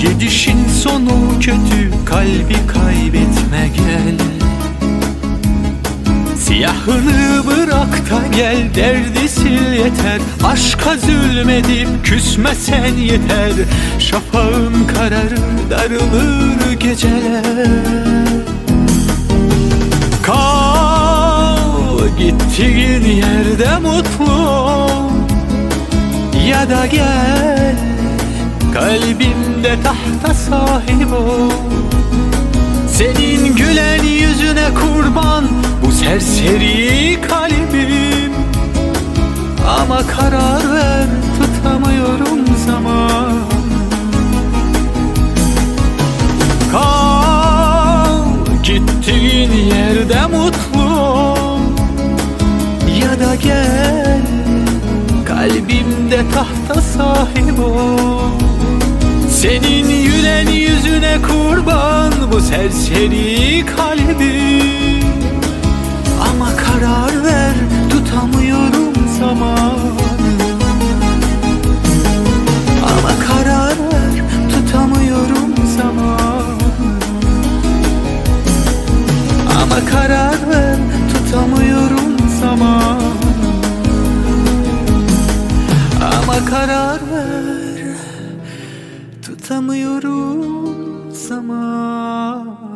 Gidişin sonu kötü kalbi kaybetme gel. Siyahını bırak da gel derdi sil yeter. Aşka zulmedip küsmesen yeter. Şafağın kararır darılır geceler. Kal gittiğin yerde mutlu Ya da gel kalbimde tahta sahip ol. Senin gülen yüzüne kurban bu serseri kalbim. Ama karar Senin yülen yüzüne kurban bu serseri kalbim Ama karar ver tutamıyorum zaman Ama karar ver tutamıyorum zaman Ama karar ver tutamıyorum zaman Ama karar ver Anlatamıyorum zaman